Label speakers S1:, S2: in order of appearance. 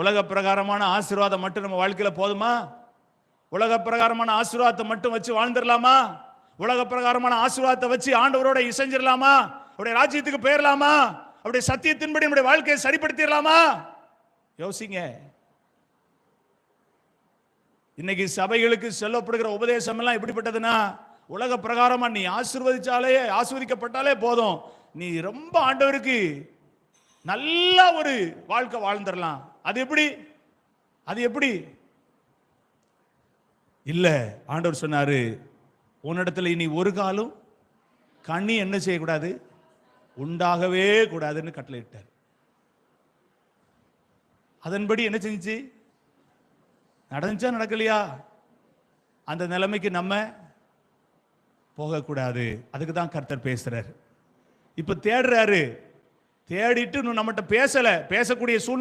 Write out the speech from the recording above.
S1: உலக பிரகாரமான ஆசீர்வாதம் மட்டும் நம்ம வாழ்க்கையில் போதுமா? உலக பிரகாரமான ஆசீர்வாதத்தை மட்டும் வச்சு வாழ்ந்துடலாமா? உலக பிரகாரமான ஆசீர்வாதத்தை வச்சு ஆண்டவரோட இசைஞ்சிடலாமா? அவருடைய ராஜ்யத்துக்கு போயிடலாமா? அவருடைய சத்தியத்தின்படி நம்முடைய வாழ்க்கையை சரிப்படுத்திடலாமா? யோசிங்க. இன்னைக்கு சபைகளுக்கு சொல்லப்படுகிற உபதேசம் எல்லாம் எப்படிப்பட்டதுன்னா உலக பிரகாரமா நீ ஆசிர்வதிச்சாலே ஆசிர்வதிக்கப்பட்டாலே போதும். நீ ரொம்ப ஆண்டவருக்கு நல்ல ஒரு வாழ்க்கை வாழ்ந்துடலாம். அது எப்படி? அது எப்படி? இல்ல ஆண்டவர் சொன்னாரு உன்னிடத்துல இனி ஒரு காலம் கண்ணி என்ன செய்யக்கூடாது? உண்டாகவே கூடாதுன்னு கட்டளையிட்டார் அதன்படி என்ன செஞ்சுச்சு? நடந்துச்சா நடக்கலையா? அந்த நிலைமைக்கு நம்ம போகக்கூடாது. அதுக்கு தான் கர்த்தர் பேசுறாரு. இப்ப தேடுறாரு தேடிட்டு இன்னும் நம்மகிட்ட பேசல பேசக்கூடிய சூழ்நிலை